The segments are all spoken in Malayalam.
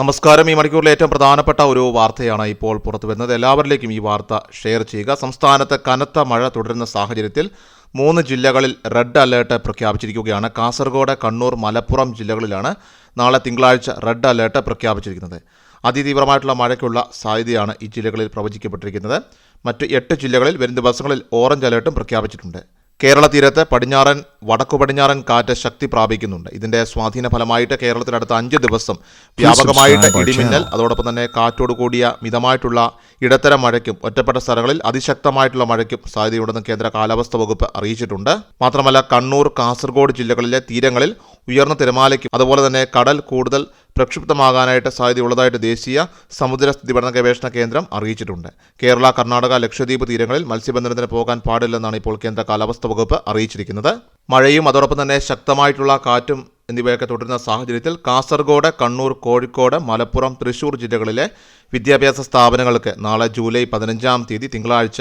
നമസ്കാരം. ഈ മണിക്കൂറിലെ ഏറ്റവും പ്രധാനപ്പെട്ട ഒരു വാർത്തയാണ് ഇപ്പോൾ പുറത്തു വരുന്നത് എല്ലാവരിലേക്കും ഈ വാർത്ത ഷെയർ ചെയ്യുക. സംസ്ഥാനത്ത് കനത്ത മഴ തുടരുന്ന സാഹചര്യത്തിൽ മൂന്ന് ജില്ലകളിൽ റെഡ് അലേർട്ട് പ്രഖ്യാപിച്ചിരിക്കുകയാണ്. കാസർഗോഡ് കണ്ണൂർ മലപ്പുറം ജില്ലകളിലാണ് നാളെ തിങ്കളാഴ്ച റെഡ് അലേർട്ട് പ്രഖ്യാപിച്ചിരിക്കുന്നത്. അതിതീവ്രമായിട്ടുള്ള മഴയ്ക്കുള്ള സാധ്യതയാണ് ഈ ജില്ലകളിൽ പ്രവചിക്കപ്പെട്ടിരിക്കുന്നത്. മറ്റ് എട്ട് ജില്ലകളിൽ വരും ദിവസങ്ങളിൽ ഓറഞ്ച് അലേർട്ടും പ്രഖ്യാപിച്ചിട്ടുണ്ട്. കേരള തീരത്ത് പടിഞ്ഞാറൻ വടക്കു പടിഞ്ഞാറൻ കാറ്റ് ശക്തി പ്രാപിക്കുന്നുണ്ട്. ഇതിന്റെ സ്വാധീന ഫലമായിട്ട് കേരളത്തിൽ അടുത്ത അഞ്ച് ദിവസം വ്യാപകമായിട്ട് ഇടിമിന്നൽ അതോടൊപ്പം തന്നെ കാറ്റോട് കൂടിയ മിതമായിട്ടുള്ള ഇടത്തരം മഴയ്ക്കും ഒറ്റപ്പെട്ട സ്ഥലങ്ങളിൽ അതിശക്തമായിട്ടുള്ള മഴയ്ക്കും സാധ്യതയുണ്ടെന്ന് കേന്ദ്ര കാലാവസ്ഥാ വകുപ്പ് അറിയിച്ചിട്ടുണ്ട്. മാത്രമല്ല കണ്ണൂർ കാസർഗോഡ് ജില്ലകളിലെ തീരങ്ങളിൽ ഉയർന്ന തിരമാലയ്ക്കും അതുപോലെ തന്നെ കടൽ കൂടുതൽ പ്രക്ഷുബ്ധമാകാനായിട്ട് സാധ്യതയുള്ളതായിട്ട് ദേശീയ സമുദ്ര സ്ഥിതിപഠന ഗവേഷണ കേന്ദ്രം അറിയിച്ചിട്ടുണ്ട്. കേരള കർണാടക ലക്ഷദ്വീപ് തീരങ്ങളിൽ മത്സ്യബന്ധനത്തിന് പോകാൻ പാടില്ലെന്നാണ് ഇപ്പോൾ കേന്ദ്ര കാലാവസ്ഥാ വകുപ്പ് അറിയിച്ചിരിക്കുന്നത്. മഴയും അതോടൊപ്പം തന്നെ ശക്തമായിട്ടുള്ള കാറ്റും എന്നിവയൊക്കെ തുടരുന്ന സാഹചര്യത്തിൽ കാസർഗോഡ് കണ്ണൂർ കോഴിക്കോട് മലപ്പുറം തൃശൂർ ജില്ലകളിലെ വിദ്യാഭ്യാസ സ്ഥാപനങ്ങൾക്ക് നാളെ ജൂലൈ പതിനഞ്ചാം തീയതി തിങ്കളാഴ്ച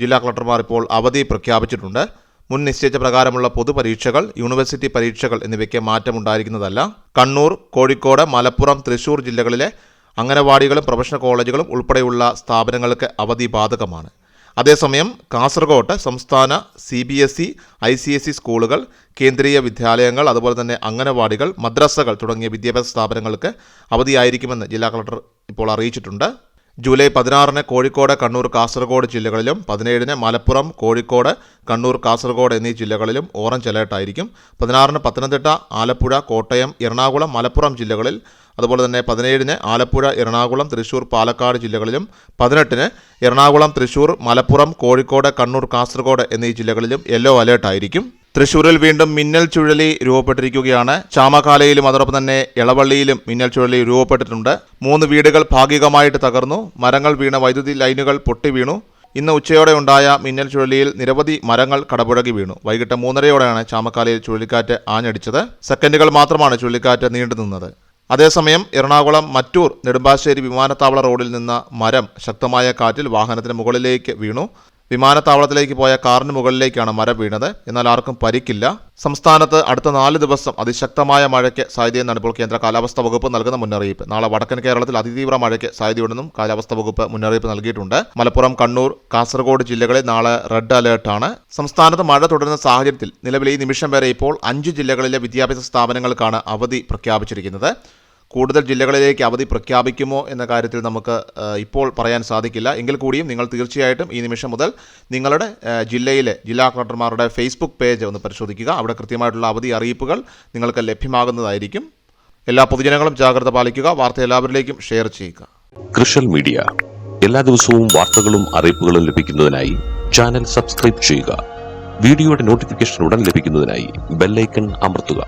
ജില്ലാ കളക്ടർമാർ ഇപ്പോൾ അവധി പ്രഖ്യാപിച്ചിട്ടുണ്ട്. മുൻ നിശ്ചയിച്ച പ്രകാരമുള്ള പൊതുപരീക്ഷകൾ യൂണിവേഴ്സിറ്റി പരീക്ഷകൾ എന്നിവയ്ക്ക് മാറ്റമുണ്ടായിരിക്കുന്നതല്ല. കണ്ണൂർ കോഴിക്കോട് മലപ്പുറം തൃശൂർ ജില്ലകളിലെ അംഗനവാടികളും പ്രൊഫഷണൽ കോളേജുകളും ഉൾപ്പെടെയുള്ള സ്ഥാപനങ്ങൾക്ക് അവധി ബാധകമാണ്. അതേസമയം കാസർഗോട്ട് സംസ്ഥാന C B S E I C S E സ്കൂളുകൾ കേന്ദ്രീയ വിദ്യാലയങ്ങൾ അതുപോലെ തന്നെ അംഗനവാടികൾ മദ്രസകൾ തുടങ്ങിയ വിദ്യാഭ്യാസ സ്ഥാപനങ്ങൾക്ക് അവധിയായിരിക്കുമെന്ന് ജില്ലാ കളക്ടർ ഇപ്പോൾ അറിയിച്ചിട്ടുണ്ട്. ജൂലൈ പതിനാറിന് കോഴിക്കോട് കണ്ണൂർ കാസർഗോഡ് ജില്ലകളിലും പതിനേഴിന് മലപ്പുറം കോഴിക്കോട് കണ്ണൂർ കാസർഗോഡ് എന്നീ ജില്ലകളിലും ഓറഞ്ച് അലേർട്ടായിരിക്കും പതിനാറിന് പത്തനംതിട്ട ആലപ്പുഴ കോട്ടയം എറണാകുളം മലപ്പുറം ജില്ലകളിൽ അതുപോലെ തന്നെ പതിനേഴിന് ആലപ്പുഴ എറണാകുളം തൃശൂർ പാലക്കാട് ജില്ലകളിലും പതിനെട്ടിന് എറണാകുളം തൃശൂർ മലപ്പുറം കോഴിക്കോട് കണ്ണൂർ കാസർഗോഡ് എന്നീ ജില്ലകളിലും യെല്ലോ അലേർട്ടായിരിക്കും തൃശൂരിൽ വീണ്ടും മിന്നൽ ചുഴലി രൂപപ്പെട്ടിരിക്കുകയാണ്. ചാമക്കാലയിലും അതോടൊപ്പം തന്നെ ഇളവള്ളിയിലും മിന്നൽ ചുഴലി രൂപപ്പെട്ടിട്ടുണ്ട്. മൂന്ന് വീടുകൾ ഭാഗികമായിട്ട് തകർന്നു. മരങ്ങൾ വീണ വൈദ്യുതി ലൈനുകൾ പൊട്ടി വീണു. ഇന്ന് ഉച്ചയോടെ ഉണ്ടായ മിന്നൽ ചുഴലിയിൽ നിരവധി മരങ്ങൾ കടപുഴകി വീണു. വൈകിട്ട് മൂന്നരയോടെയാണ് ചാമക്കാലയിൽ ചുഴലിക്കാറ്റ് ആഞ്ഞടിച്ചത്. സെക്കൻഡുകൾ മാത്രമാണ് ചുഴലിക്കാറ്റ് നീണ്ടു നിന്നത്. അതേസമയം എറണാകുളം മറ്റൂർ നെടുമ്പാശ്ശേരി വിമാനത്താവള റോഡിൽ നിന്ന മരം ശക്തമായ കാറ്റിൽ വാഹനത്തിന് മുകളിലേക്ക് വീണു. വിമാനത്താവളത്തിലേക്ക് പോയ കാറിന് മുകളിലേക്കാണ് മര വീണത്. എന്നാൽ ആർക്കും പരിക്കില്ല. സംസ്ഥാനത്ത് അടുത്ത നാല് ദിവസം അതിശക്തമായ മഴയ്ക്ക് സാധ്യതയെന്നാണ് ഇപ്പോൾ കേന്ദ്ര കാലാവസ്ഥാ വകുപ്പ് നൽകുന്ന മുന്നറിയിപ്പ്. നാളെ വടക്കൻ കേരളത്തിൽ അതിതീവ്ര മഴയ്ക്ക് സാധ്യതയുണ്ടെന്നും കാലാവസ്ഥാ വകുപ്പ് മുന്നറിയിപ്പ് നൽകിയിട്ടുണ്ട്. മലപ്പുറം കണ്ണൂർ കാസർഗോഡ് ജില്ലകളിൽ നാളെ റെഡ് അലേർട്ടാണ് സംസ്ഥാനത്ത് മഴ തുടരുന്ന സാഹചര്യത്തിൽ നിലവിൽ ഈ നിമിഷം വരെ ഇപ്പോൾ അഞ്ച് ജില്ലകളിലെ വിദ്യാഭ്യാസ സ്ഥാപനങ്ങൾക്കാണ് അവധി പ്രഖ്യാപിച്ചിരിക്കുന്നത്. കൂടുതൽ ജില്ലകളിലേക്ക് അവധി പ്രഖ്യാപിക്കുമോ എന്ന കാര്യത്തിൽ നമുക്ക് ഇപ്പോൾ പറയാൻ സാധിക്കില്ല. എങ്കിൽ കൂടിയും നിങ്ങൾ തീർച്ചയായിട്ടും ഈ നിമിഷം മുതൽ നിങ്ങളുടെ ജില്ലയിലെ ജില്ലാ കളക്ടർമാരുടെ ഫേസ്ബുക്ക് പേജ് ഒന്ന് പരിശോധിക്കുക. അവിടെ കൃത്യമായിട്ടുള്ള അവധി അറിയിപ്പുകൾ നിങ്ങൾക്ക് ലഭ്യമാകുന്നതായിരിക്കും. എല്ലാ പൊതുജനങ്ങളും ജാഗ്രത പാലിക്കുക. വാർത്ത എല്ലാവരിലേക്കും ഷെയർ ചെയ്യുക. കൃഷൽ മീഡിയ. എല്ലാ ദിവസവും വാർത്തകളും അറിയിപ്പുകളും ലഭിക്കുന്നതിനായി ചാനൽ സബ്സ്ക്രൈബ് ചെയ്യുക. വീഡിയോയുടെ നോട്ടിഫിക്കേഷൻ ഉടൻ ലഭിക്കുന്നതിനായി ബെല്ലൈക്കൺ അമർത്തുക.